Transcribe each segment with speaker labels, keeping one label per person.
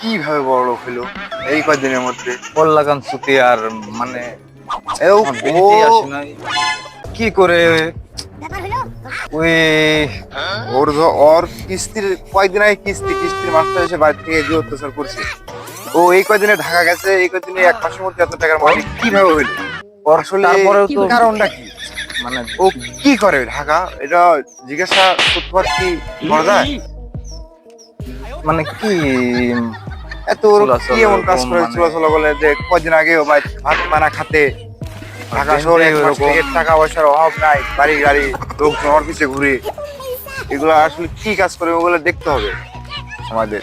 Speaker 1: কীভাবে বড় লোক হলো এই কয়দিনের মধ্যে?
Speaker 2: বল সুতি আর মানে
Speaker 1: ও-
Speaker 2: কি করে? ওই
Speaker 1: ওর ওর কিস্তির কয়দিন আগে কিস্তি কিস্তির মাস্টার এসে বাড়ি থেকে যে অত্যাচার করছে। ও এই কয়দিনে ঢাকা গেছে এই কয়দিনে এক মাসের মধ্যে এত টাকার মালিক কীভাবে হইল? ওর আসলে কারণটা কি?
Speaker 2: মানে
Speaker 1: ও কি করে ঢাকা? এটা জিজ্ঞাসা করতে পার কি
Speaker 2: মানে কি
Speaker 1: এত কি এমন কাজ করে
Speaker 2: মানে-
Speaker 1: চলাচল বলে যে কয়দিন আগে ভাই ভাত পানা খাতে? ঢাকা শহরে টাকা পয়সার অভাব নাই বাড়ি গাড়ি লোকজন ওর পিছে ঘুরে। এগুলো আসলে কি কাজ করে ওগুলো দেখতে হবে আমাদের।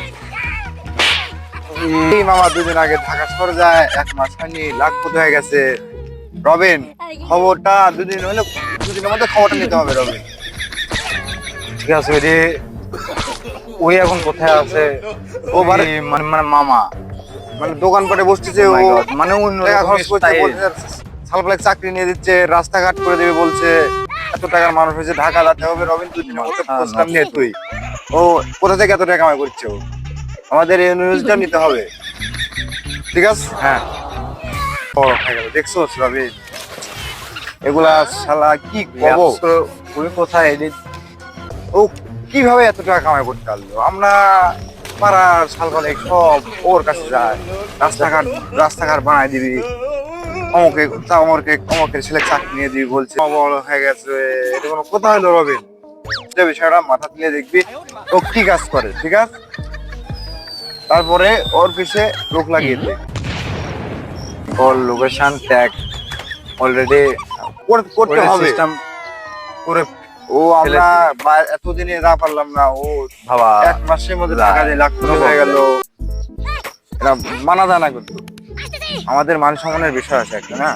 Speaker 1: এই মামা দুদিন আগে ঢাকা শহরে যায় এক মাস হয়নি লাখপতি হয়ে গেছে। রবিন খবরটা দুদিন হলে দুদিনের মধ্যে খবরটা নিতে হবে রবিন।
Speaker 2: ঠিক আছে ওই ওই এখন কোথায় আছে?
Speaker 1: ও বারে-
Speaker 2: মানে মানে মামা।
Speaker 1: মানে দোকানপাটে বসতেছে
Speaker 2: Oh
Speaker 1: ও
Speaker 2: মানে অন্য
Speaker 1: টাকা খরচ করছে বলছে সালফালেক চাকরি নিয়ে দিচ্ছে রাস্তাঘাট করে দেবে বলছে এত টাকার মানুষ হয়েছে ঢাকা যেতে হবে রবিন মধ্যে প্রস্তাব নিয়ে তুই। ও কোথা থেকে এত টাকা কামাই করছে ও? আমাদের এই নিউজটা নিতে হবে। ঠিক আছে?
Speaker 2: হ্যাঁ।
Speaker 1: ও দেখছ রবিন এগুলা শালা কি কব
Speaker 2: তো কোথায় এদিক?
Speaker 1: ও কীভাবে এত টাকা কামাই করতে পারল? আমরা পাড়ার সালফালেক সব ওর কাছে যায় রাস্তাঘাট রাস্তাঘাট বানাই দিবি। অমকে অমরকে অমকের ছেলে চাকরি নিয়ে দিবি বলছে। বড় হয়ে গেছে। এটা কোনো কথা হলো রবিন? যে বিষয়টা মাথা তুলে দেখবি। ও কি কাজ করে ঠিক আছে? তারপরে ওর পিছে লোক লাগিয়ে দে
Speaker 2: ওর লোকেশন ট্যাগ অলরেডি
Speaker 1: কর- করতে হবে
Speaker 2: সিস্টেম করে
Speaker 1: ও আমরা এতদিনে যা পারলাম না ও
Speaker 2: ভাবা
Speaker 1: এক মাসের মধ্যে টাকা দিয়ে লাখ হয়ে গেল। এটা মানা দানা কিন্তু। আমাদের মান সম্মানের বিষয় আছে একটা না?